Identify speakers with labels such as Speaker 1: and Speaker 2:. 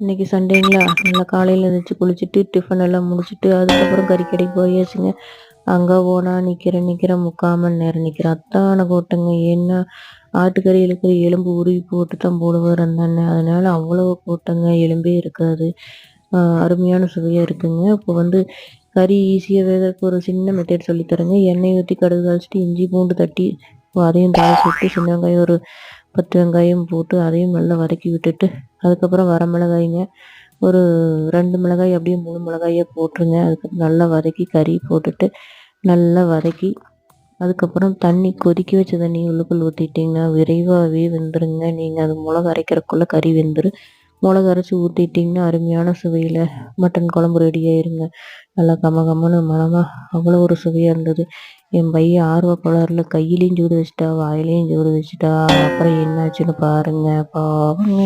Speaker 1: இன்னைக்கு சண்டேங்களா? நல்லா காலையில் எழுந்திரிச்சு குளிச்சுட்டு டிஃபன் எல்லாம் முடிச்சுட்டு அதுக்கப்புறம் கறிக்கடைக்கு போயாச்சுங்க. அங்கே போனால் நிற்கிறேன் நிற்கிறேன் முக்கால் மணி நேரம் நிற்கிறேன் அத்தான கூட்டங்க. ஏன்னா ஆட்டுக்கறி இருக்கிற எலும்பு உருவி போட்டு தான் போடுவார் இருந்தானே அதனால் அவ்வளோ கூட்டங்க எலும்பே இருக்காது. அருமையான சுவையாக இருக்குங்க. இப்போ வந்து கறி ஈஸியாக வேகிறதுக்கு ஒரு சின்ன மெத்தட் சொல்லித்தரேங்க எண்ணெய் ஊற்றி கடுகு காய்ச்சிட்டு இஞ்சி பூண்டு தட்டி அதையும் தாளிச்சு விட்டு சின்ன வெங்காயம் ஒரு பத்து வெங்காயம் போட்டு அதையும் நல்லா வதக்கி விட்டுட்டு அதுக்கப்புறம் வர மிளகாய்ங்க. ஒரு ரெண்டு மிளகாய் அப்படியே மூணு மிளகாயை போட்டுருங்க. அதுக்கப்புறம் நல்லா வதக்கி கறி போட்டுட்டு நல்லா வதக்கி அதுக்கப்புறம் தண்ணி கொதிக்க வச்ச தண்ணி உள்ளுக்குள் ஊற்றிட்டிங்கன்னா விரைவாகவே வெந்துருங்க. நீங்கள் அது மிளகா அரைக்கிறக்குள்ளே கறி வெந்துடும் மிளகு அரைச்சி ஊற்றிட்டிங்கன்னா அருமையான சுவையில் மட்டன் குழம்பு ரெடி ஆயிருங்க. நல்லா கம கமன்னு மனமாக அவ்வளோ ஒரு சுவையாக இருந்தது. என் பையன் ஆர்வ குளரில் கையிலையும் சூடு வச்சுட்டா வாயிலையும் சூடு வச்சுட்டா அப்புறம் என்னாச்சுன்னு பாருங்க பாவங்க